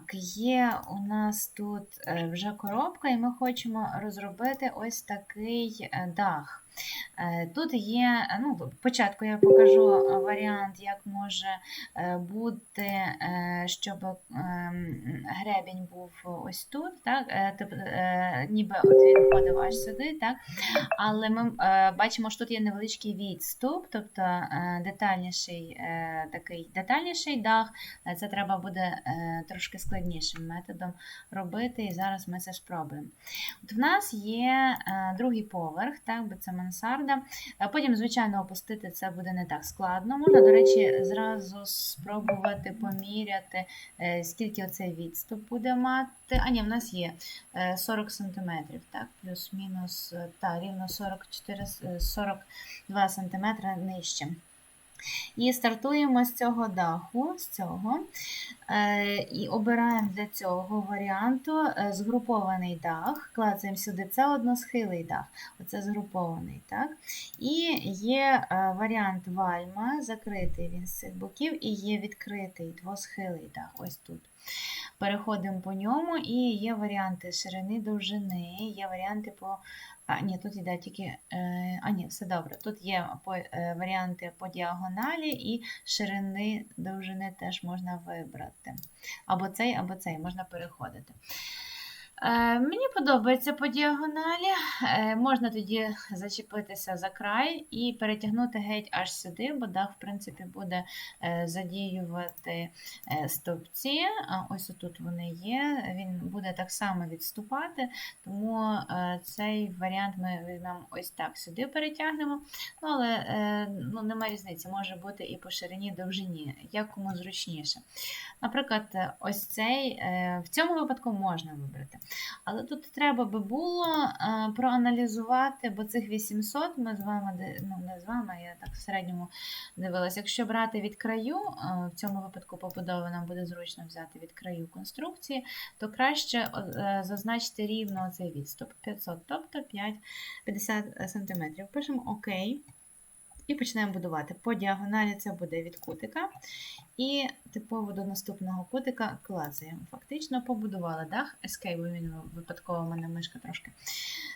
Так, є у нас тут е, вже коробка, і ми хочемо розробити ось такий е, дах. Е, Тут є, е, ну, спочатку я покажу е, варіант, як може бути, щоб ем, гребінь був ось тут, так? ніби от він входив аж сюди, так? але ми бачимо, що тут є невеличкий відступ, тобто детальніший, такий детальніший дах. Це треба буде трошки складнішим методом робити, і зараз ми це спробуємо. От в нас є другий поверх, так, бо це мансарда. А потім, звичайно, опустити це буде не так складно. Можна, до речі, зразу спробувати поміряти, е, скільки оцей відступ буде мати. А ні, в нас є е, 40 см, так, плюс-мінус, е, та, рівно 44, е, 42 см нижче. І стартуємо з цього даху, з цього, е, і обираємо для цього варіанту е, згрупований дах. Клацаємо сюди, це односхилий дах, оце згрупований. так? І є е, варіант вальма, закритий він з цих боків, і є відкритий двосхилий дах, ось тут. Переходимо по ньому, і є варіанти ширини довжини, є варіанти по. А, ні, тут йде тільки. Е, а, ні, все добре. Тут є е, варіанти по діагоналі і ширини довжини теж можна вибрати. Або цей, або цей, можна переходити. Е, мені подобається по діагоналі. Е, можна тоді зачепитися за край і перетягнути геть аж сюди, бо дах, в принципі, буде е, задіювати стовпці. Ось отут вони є. Він буде так само відступати, тому цей варіант ми візьмемо ось так сюди перетягнемо. Ну, але ну, немає різниці, може бути і по ширині довжині, як кому зручніше. Наприклад, ось цей в цьому випадку можна вибрати. Але тут треба би було е, проаналізувати, бо цих 800 ми з вами, ну не з вами, я так в середньому дивилася. Якщо брати від краю, е, в цьому випадку побудови нам буде зручно взяти від краю конструкції, то краще е, зазначити рівно цей відступ 500, тобто 5, 50 см. Пишемо ОК. І починаємо будувати. По діагоналі це буде від кутика. І типово до наступного кутика клацаємо. Фактично побудували дах. Escape, він випадково в мене мишка трошки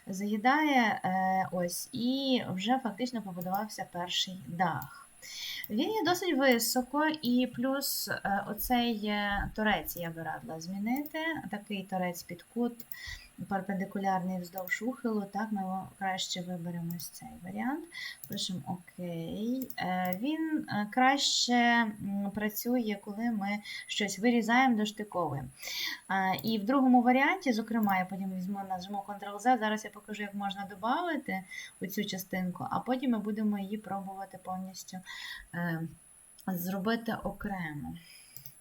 заїдає. Е, ось, І вже фактично побудувався перший дах. Він є досить високо, і плюс е, оцей е, торець я би радила змінити. Такий торець під кут перпендикулярний вздовж ухилу. Так, ми краще виберемо цей варіант. Пишемо ОК. Е, Він е, краще працює, коли ми щось вирізаємо, доштиковуємо. Е, І в другому варіанті, зокрема, я потім візьму, нажму Ctrl-Z, зараз я покажу, як можна додати оцю частинку, а потім ми будемо її пробувати повністю зробити окремо.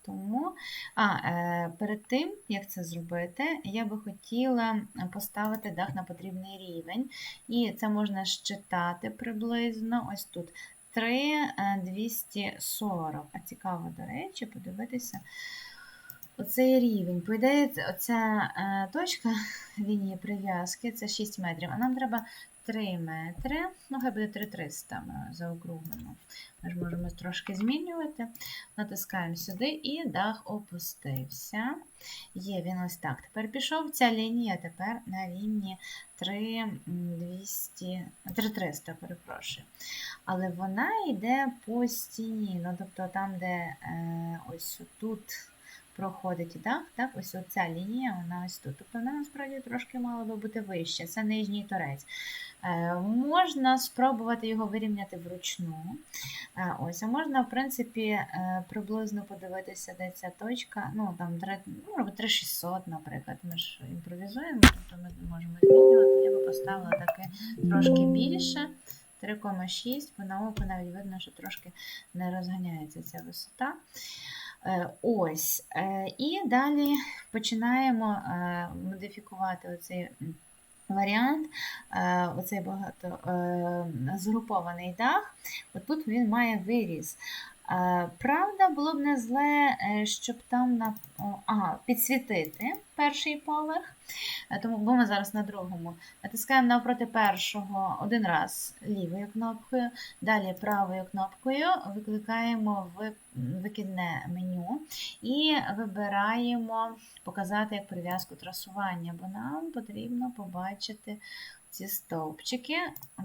Тому, а, е, перед тим, як це зробити, я би хотіла поставити дах на потрібний рівень. І це можна щитати приблизно ось тут 3,240. А цікаво, до речі, подивитися оцей рівень. По ідеї, оця е, точка лінії прив'язки це 6 метрів, а нам треба 3 метри, ну хай буде 3300 ми заокруглимо. Ми ж можемо трошки змінювати. Натискаємо сюди і дах опустився. Є він ось так. Тепер пішов ця лінія тепер на лінії 3200, 3300, перепрошую. Але вона йде по стіні. Ну, тобто там, де е, ось тут проходить дах, так, ось оця лінія, вона ось тут. Тобто вона насправді трошки мала би бути вища. Це нижній торець. Е, можна спробувати його вирівняти вручну. Е, Ось, а можна, в принципі, е, приблизно подивитися, де ця точка. Ну, там три- ну, 3600, наприклад. Ми ж імпровізуємо, тобто ми можемо змінювати. Я би поставила таке трошки більше. 3,6, бо на око навіть видно, що трошки не розганяється ця висота. Е, Ось. Е, І далі починаємо е, модифікувати оцей варіант, оцей багато згрупований дах. От тут він має виріз. Е, Правда, було б не зле, е, щоб там на ага, підсвітити перший поверх. Е, Тому, бо ми зараз на другому. Натискаємо навпроти першого один раз лівою кнопкою, далі правою кнопкою викликаємо ви- викидне меню і вибираємо показати як прив'язку трасування, бо нам потрібно побачити ці стовпчики.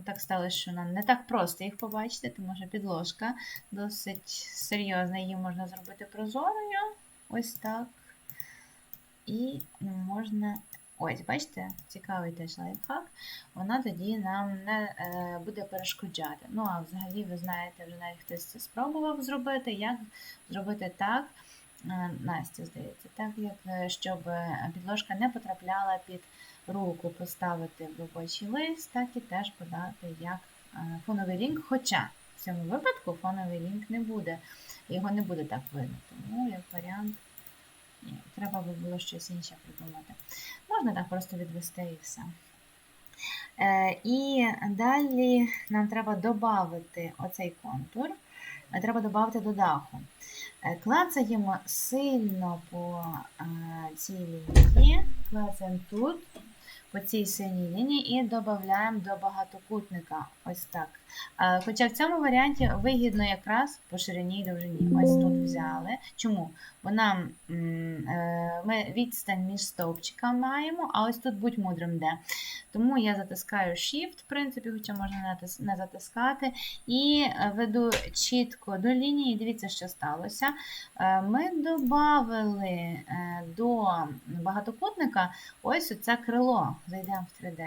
Так сталося, що нам не так просто їх побачити, тому що підложка досить серйозна, її можна зробити прозорою. Ось так. І можна. Ось, бачите, цікавий теж лайфхак. Вона тоді нам не е, буде перешкоджати. Ну, а взагалі, ви знаєте, вже навіть хтось це спробував зробити, як зробити так, е, Настя, здається, так, як е, щоб е, підложка не потрапляла під руку, поставити в робочий лист, так і теж подати як фоновий лінк. Хоча в цьому випадку фоновий лінк не буде, його не буде так видно. Тому як варіант. Ні, треба би було щось інше придумати. Можна так просто відвести і все. І далі нам треба додати оцей контур. Треба додати до даху. Е, Клацаємо сильно по е, цій лінії, клацаємо тут, по цій синій лінії, і додаємо до багатокутника. Ось так. Е, Хоча в цьому варіанті вигідно якраз по ширині і довжині. Ось тут взяли. Чому? Бо нам е, ми відстань між стовпчиками маємо, а ось тут будь мудрим де. Тому я затискаю Shift, в принципі, хоча можна не затискати, і е, веду чітко до лінії. Дивіться, що сталося. Ми додали до багатокутника ось оце крило. Зайдемо в 3D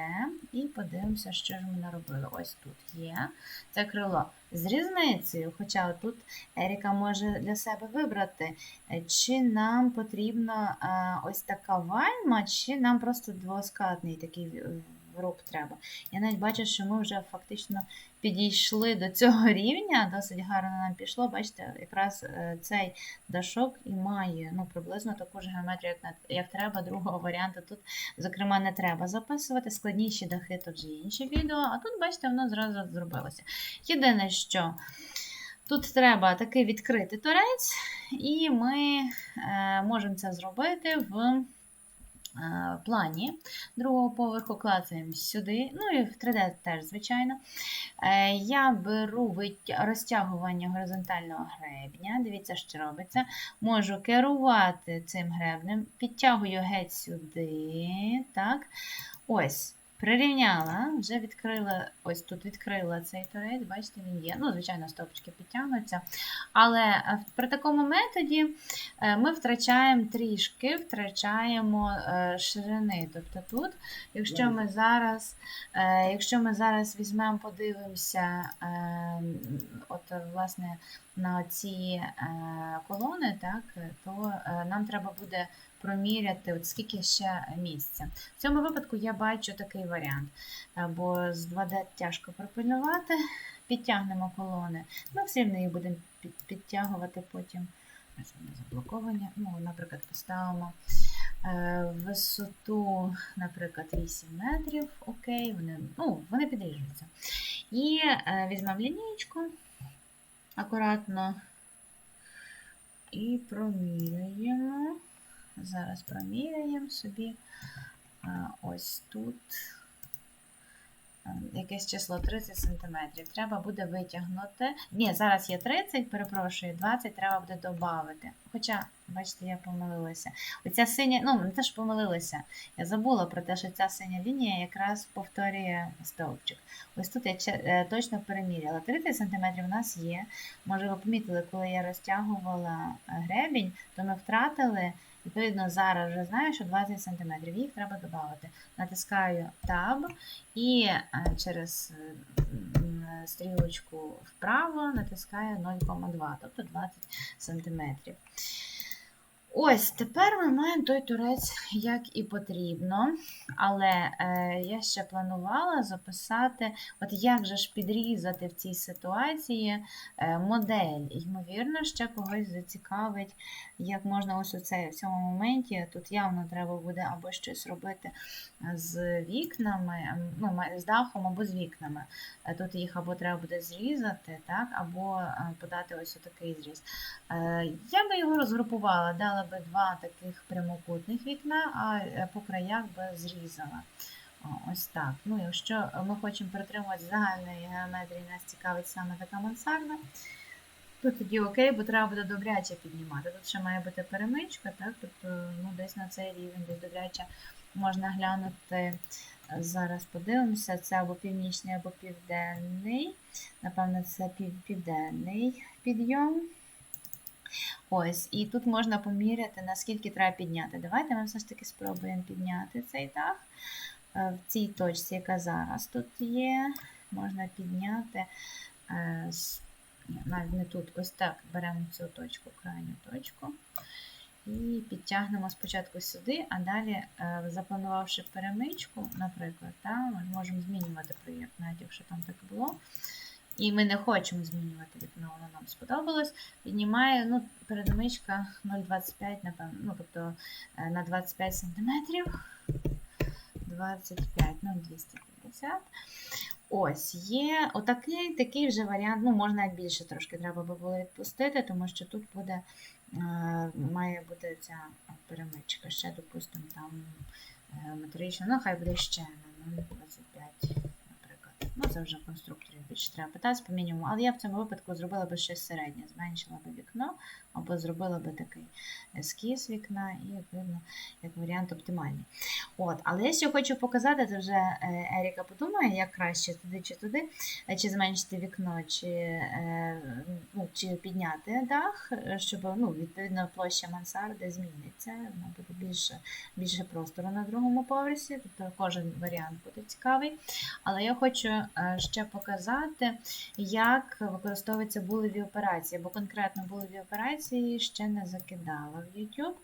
і подивимося, що ж ми наробили. Ось тут є це крило з різницею. Хоча тут Еріка може для себе вибрати, е, чи нам потрібна е, ось така вальма, чи нам просто двоскатний такий в- треба. Я навіть бачу, що ми вже фактично підійшли до цього рівня, досить гарно нам пішло. Бачите, якраз е, цей дашок і має ну, приблизно таку ж геометрію, як, треба. Другого варіанту тут, зокрема, не треба записувати. Складніші дахи тут вже інші відео, а тут, бачите, воно зразу зробилося. Єдине, що тут треба такий відкритий торець, і ми е, можемо це зробити в плані другого поверху, клацаємо сюди, ну і в 3D теж, звичайно. Е, Я беру розтягування горизонтального гребня. Дивіться, що робиться. Можу керувати цим гребнем, підтягую геть сюди. Так. Ось. Прирівняла, вже відкрила, ось тут відкрила цей торець, бачите, він є. Ну, звичайно, стопчики підтягнуться. Але е, при такому методі е, ми втрачаємо трішки, втрачаємо е, ширини. Тобто тут, якщо ми зараз, якщо ми зараз візьмемо, подивимося, от, власне, на ці колони, так, то нам треба буде проміряти, от скільки ще місця. В цьому випадку я бачу такий варіант, бо з 2D тяжко пропильнувати. Підтягнемо колони. Ми все рівно їх будемо підтягувати потім. Вони. Ну, наприклад, поставимо е, висоту, наприклад, 8 метрів. Окей, вони, ну, вони підріжуться. І е, візьмемо лінійку акуратно і проміряємо. Зараз проміряємо собі ось тут якесь число 30 см. Треба буде витягнути. Ні, зараз є 30, перепрошую, 20 треба буде додати. Хоча, бачите, я помилилася. Оця синя, ну, не те, що помилилася. Я забула про те, що ця синя лінія якраз повторює стовпчик. Ось тут я е, точно переміряла. 30 см у нас є. Може, ви помітили, коли я розтягувала е, гребінь, то ми втратили. Відповідно, зараз вже знаю, що 20 см. Їх треба додати. Натискаю Tab і е, через стрілочку вправо натискаю 0,2, тобто 20 см. Ось тепер ми маємо той турець, як і потрібно. Але е, я ще планувала записати, от як же ж підрізати в цій ситуації е, модель. Ймовірно, ще когось зацікавить, як можна ось у в цьому моменті. Тут явно треба буде або щось робити з вікнами, ну, з дахом або з вікнами. Е, Тут їх або треба буде зрізати, так, або е, подати ось отакий зріз. Е, Я би його розгрупувала, дала зробила би два таких прямокутних вікна, а е, по краях би зрізала. Ось так. Ну, якщо ми хочемо притримувати загальної геометрії, нас цікавить саме така мансарда, то тоді окей, бо треба буде добряче піднімати. Тут ще має бути перемичка, так? Тобто ну, десь на цей рівень, десь добряче можна глянути. Зараз подивимося, це або північний, або південний. Напевно, це пів- південний підйом. Ось, і тут можна поміряти, наскільки треба підняти. Давайте ми все ж таки спробуємо підняти цей дах. Е, В цій точці, яка зараз тут є, можна підняти. е, Навіть не тут, ось так. Беремо цю точку, крайню точку. І підтягнемо спочатку сюди, а далі, е, запланувавши перемичку, наприклад, та, ми можемо змінювати проєкт, навіть якщо там так було. І ми не хочемо змінювати вікно, воно нам сподобалось. Піднімаю, ну, передмичка 0,25, напевно, ну, тобто е, на 25 сантиметрів. 25, ну, 250. Ось, є отакий такий вже варіант. Ну, можна більше трошки треба би було відпустити, тому що тут буде, е, має бути ця перемичка. Ще, допустимо, там геометрично, ну, хай буде ще на 0,25, наприклад. Ну, це вже конструкторів більше треба питатися по мінімуму. Але я в цьому випадку зробила би щось середнє, зменшила би вікно, або зробила би такий ескіз вікна, і, як видно, як варіант оптимальний. От, але я ще хочу показати, це вже е, Еріка подумає, як краще туди чи туди, е, чи зменшити вікно, чи, е, ну, чи підняти дах, щоб ну, відповідно площа мансарди зміниться, вона буде більше, більше простору на другому поверсі, тобто кожен варіант буде цікавий. Але я хочу ще показати, як використовуються булеві операції, бо конкретно булеві операції ще не закидала в YouTube.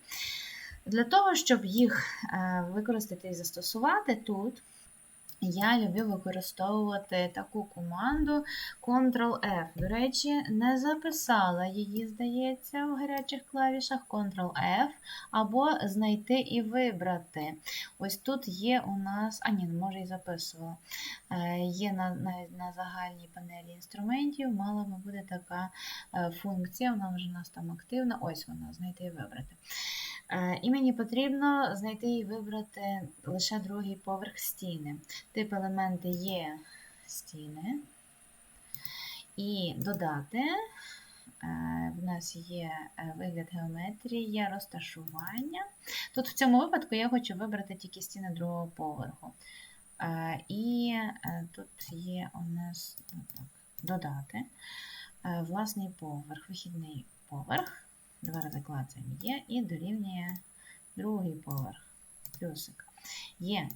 Для того, щоб їх е, використати і застосувати тут, я люблю використовувати таку команду Ctrl-F. До речі, не записала її, здається, в гарячих клавішах Ctrl-F, або знайти і вибрати. Ось тут є у нас, а ні, може і записувала. Е, Є на, на, на загальній панелі інструментів, мала би бути така е, функція, вона вже у нас там активна. Ось вона, знайти і вибрати. Е, І мені потрібно знайти і вибрати лише другий поверх стіни. Тип елементи є стіни. І додати. Е, В нас є е, вигляд геометрії, розташування. Тут в цьому випадку я хочу вибрати тільки стіни другого поверху. Е, І тут є у нас ну, додати власний поверх, вихідний поверх. Два рази клацаємо є і дорівнює другий поверх. Плюсик. Є.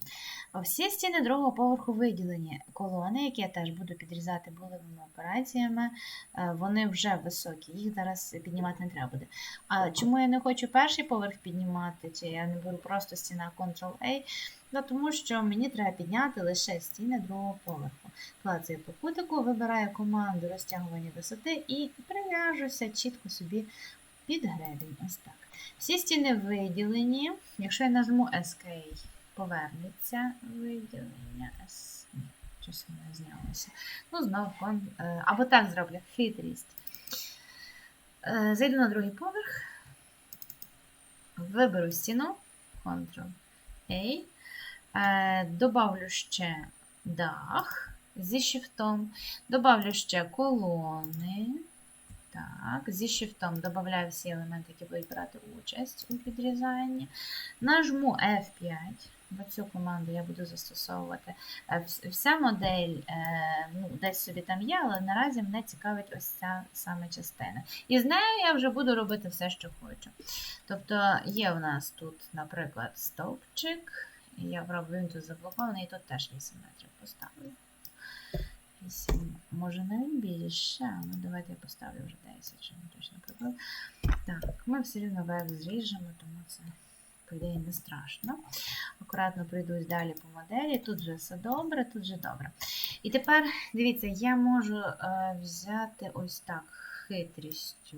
Всі стіни другого поверху виділені. Колони, які я теж буду підрізати булевими операціями, е, вони вже високі, їх зараз піднімати не треба буде. А чому я не хочу перший поверх піднімати, чи я не беру просто стіна Ctrl-A? Ну, тому що мені треба підняти лише стіни другого поверху. Клацаю по кутику, вибираю команду розтягування висоти і прив'яжуся чітко собі під гребінь. Ось так. Всі стіни виділені. Якщо я нажму SK, повернеться виділення S. Щось воно знялося. Ну, знову кон... е, Або так зроблю хитрість. Е, Зайду на другий поверх, виберу стіну, Ctrl-A, е, добавлю ще дах зі шифтом, добавлю ще колони. Так, зі шифтом додаю всі елементи, які будуть брати участь у підрізанні. Нажму F5, бо цю команду я буду застосовувати. Е, Вся модель е, ну, десь собі там є, але наразі мене цікавить ось ця саме частина. І з нею я вже буду робити все, що хочу. Тобто є в нас тут, наприклад, стовпчик. Я пробую, він тут заблокований, і тут теж 8 метрів поставлю. 8, може навіть більше. Ну, давайте я поставлю вже 10, щоб не точно. Так, ми все рівно верх зріжемо, тому це, ідеї, не страшно. Акуратно пройдусь далі по моделі. Тут вже все добре, тут вже добре. І тепер, дивіться, я можу е, взяти ось так хитрістю,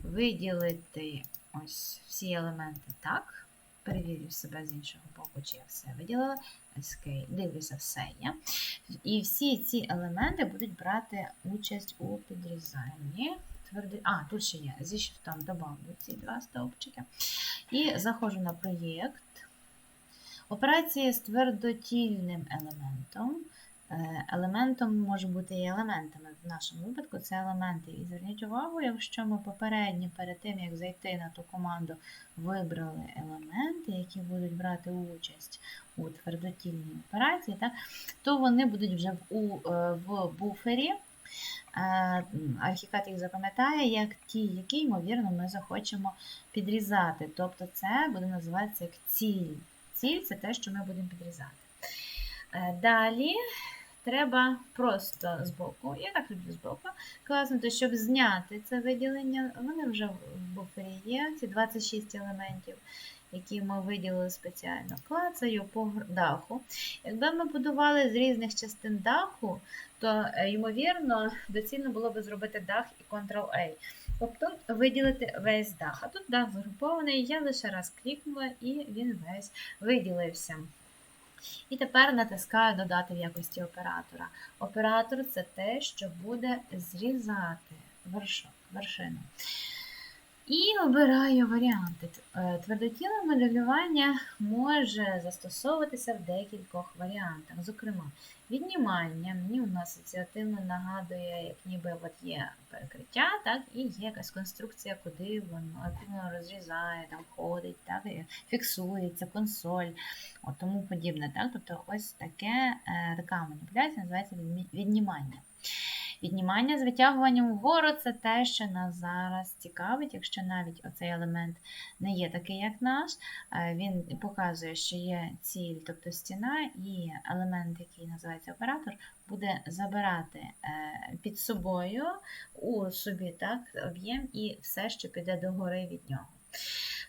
виділити ось всі елементи так. Перевірю себе з іншого боку, чи я все виділила. SK, дивлюся, все є. І всі ці елементи будуть брати участь у підрізанні. Твердий. А, тут ще є. Зі шрифтом добавлю ці два стовпчики. І заходжу на проєкт. Операції з твердотільним елементом. Е, Елементом може бути і елементами. В нашому випадку це елементи. І зверніть увагу, якщо ми попередньо перед тим, як зайти на ту команду, вибрали елементи, які будуть брати участь у твердотільній операції, так, то вони будуть вже в, е, в буфері. Е, Архікад їх запам'ятає як ті, які, ймовірно, ми захочемо підрізати. Тобто це буде називатися як ціль. Ціль це те, що ми будемо підрізати. Е, Далі треба просто збоку, я так люблю збоку, класнути, щоб зняти це виділення. Вони вже в буфері є, ці 26 елементів, які ми виділили спеціально. Клацаю по даху. Якби ми будували з різних частин даху, то, е, ймовірно, доцільно було б зробити дах і Ctrl-A. Тобто виділити весь дах. А тут дах згрупований, я лише раз клікнула і він весь виділився. І тепер натискаю додати в якості оператора. Оператор це те, що буде зрізати вершок, вершину. І обираю варіанти. Е, Твердотіле моделювання може застосовуватися в декількох варіантах. Зокрема, віднімання мені у нас асоціативно нагадує, як ніби от є перекриття, так, і є якась конструкція, куди воно воно розрізає, там ходить, так, фіксується, консоль, от тому подібне. Так? Тобто ось таке, е, така маніпуляція називається віднімання. Віднімання з витягуванням вгору це те, що нас зараз цікавить, якщо навіть оцей елемент не є такий, як наш, е, він показує, що є ціль, тобто стіна, і елемент, який називається оператор, буде забирати е, під собою у собі так, об'єм і все, що піде догори від нього.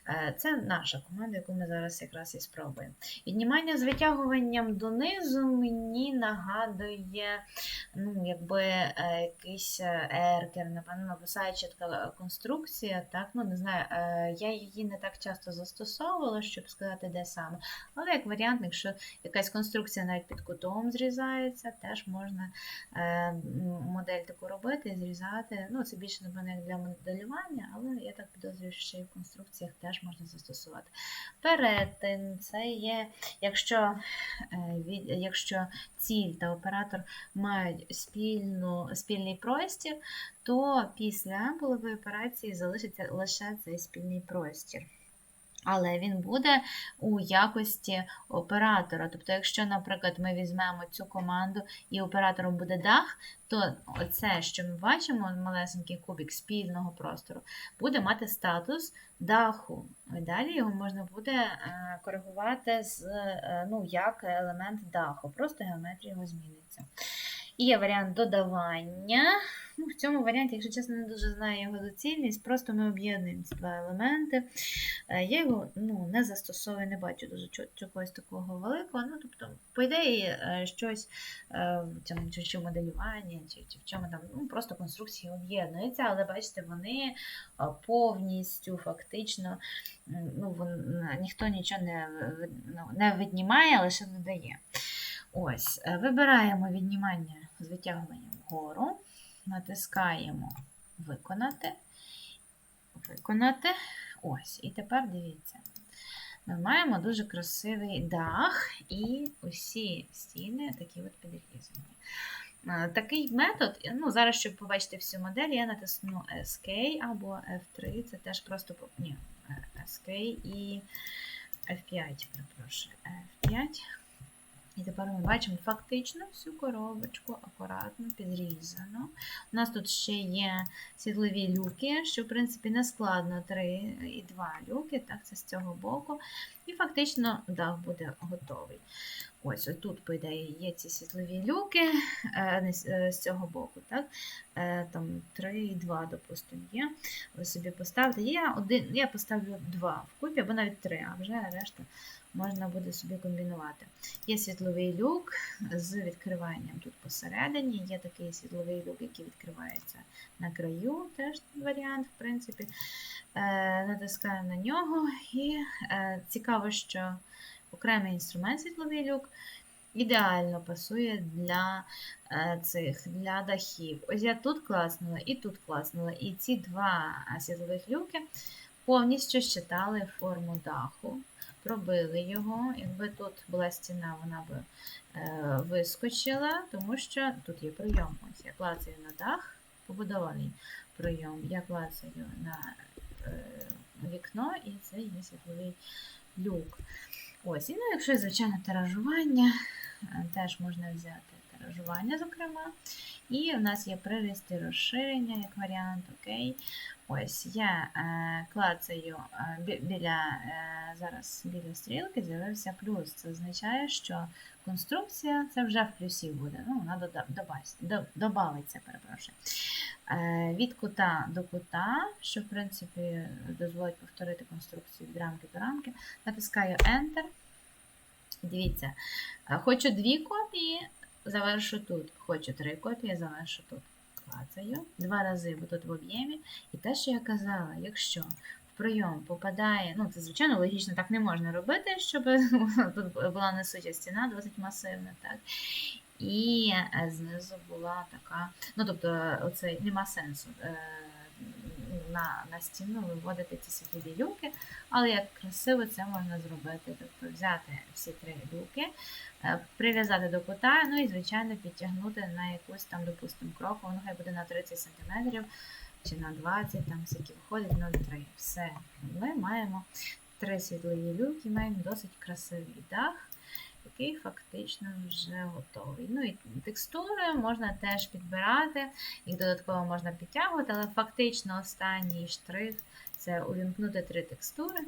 Е, Це наша команда, яку ми зараз якраз і спробуємо. Віднімання з витягуванням донизу мені нагадує ну, якби е, якийсь е, еркер, напевно, нависаюча така конструкція. Так? Ну, не знаю, я її не так часто застосовувала, щоб сказати, де саме. Але як варіант, якщо якась конструкція навіть під кутом зрізається, теж можна модель таку робити, і зрізати. Ну, це більше, напевно, як для моделювання, але я так підозрюю, що ще й в конструкціях теж можна застосувати. Перетин це є, якщо, е, якщо ціль та оператор мають спільну, спільний простір, то після амбулової операції залишиться лише цей спільний простір. Але він буде у якості оператора. Тобто, якщо, наприклад, ми візьмемо цю команду і оператором буде дах, то оце, що ми бачимо, малесенький кубик спільного простору, буде мати статус даху. Далі його можна буде е, коригувати з, е, ну, як елемент даху. Просто геометрія його зміниться. Є варіант додавання. Ну, в цьому варіанті, якщо чесно, не дуже знаю його доцільність, просто ми об'єднуємо ці два елементи. Е, Я його ну, не застосовую, не бачу дуже чогось такого великого. Ну, тобто, по ідеї, е, щось е, в цьому чи, чи моделювання, чи, чи в чому там ну, просто конструкції об'єднуються, але бачите, вони повністю фактично ну, вон, ніхто нічого не, ну, не віднімає, лише додає. Ось, е, вибираємо віднімання з витягуванням вгору, натискаємо виконати. Виконати. Ось, і тепер дивіться. Ми маємо дуже красивий дах і усі стіни такі от підрізані. Е, Такий метод, ну, зараз, щоб побачити всю модель, я натисну SK або F3, це теж просто ні, SK і F5, перепрошую, F5. І тепер ми бачимо фактично всю коробочку акуратно підрізано. У нас тут ще є світлові люки, що, в принципі, не складно 3 і 2 люки, так, це з цього боку. І фактично дах буде готовий. Ось тут, по ідеї, є ці світлові люки е, з- е, з цього боку. так? Е, Там 3 і 2, допустимо, є. Ви собі поставте. Я, один, я поставлю 2 вкупі, або навіть 3, а вже решта можна буде собі комбінувати. Є світловий люк з відкриванням тут посередині. Є такий світловий люк, який відкривається на краю, теж варіант, в принципі. Натискаю на нього. І цікаво, що окремий інструмент світловий люк. ідеально пасує для е, цих для дахів. Ось я тут класнула і тут класнула. І ці два е, світлових люки повністю щитали форму даху, пробили його. Якби тут була стіна, вона би е, вискочила, тому що тут є прийом. Ось я клацаю на дах, побудований прийом. Я клацаю на вікно, і це є світловий люк. Ось, і ну, якщо, звичайно, тиражування, е, теж можна взяти тиражування, зокрема. І в нас є приріст і розширення як варіант, окей. Ось я е, клацаю е, біля, е, зараз біля стрілки з'явився плюс. Це означає, що конструкція це вже в плюсі буде. Ну, вона дода- добавиться, до- добавиться, перепрошую. Від кута до кута, що в принципі дозволить повторити конструкцію від рамки до рамки. Натискаю Enter. Дивіться, хочу дві копії, завершу тут. Хочу три копії, завершу тут. Клацаю. Два рази, бо тут в об'ємі. І те, що я казала, якщо в прийом попадає, ну це звичайно логічно, так не можна робити, щоб тут була несуча стіна, досить масивна, так. І е, знизу була така, ну тобто, оце нема сенсу е, на, на стіну виводити ці світлові люки, але як красиво це можна зробити. Тобто взяти всі три люки, е, прив'язати до кута, ну і, звичайно, підтягнути на якусь там, допустимо, кроку, ну хай буде на 30 см чи на 20, там скільки виходить 0,3. Все. Ми маємо три світлові люки, маємо досить красивий дах який фактично вже готовий. Ну і текстури можна теж підбирати, їх додатково можна підтягувати, але фактично останній штрих це увімкнути три текстури.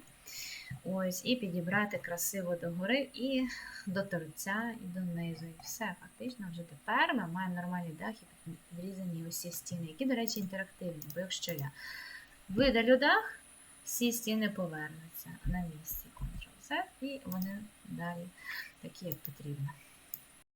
Ось, і підібрати красиво догори і до торця, і донизу. І все, фактично, вже тепер ми маємо нормальний дах і підрізані усі стіни, які, до речі, інтерактивні. Бо якщо я видалю дах, всі стіни повернуться на місці. Ctrl-Z, і вони далі такі, як потрібно.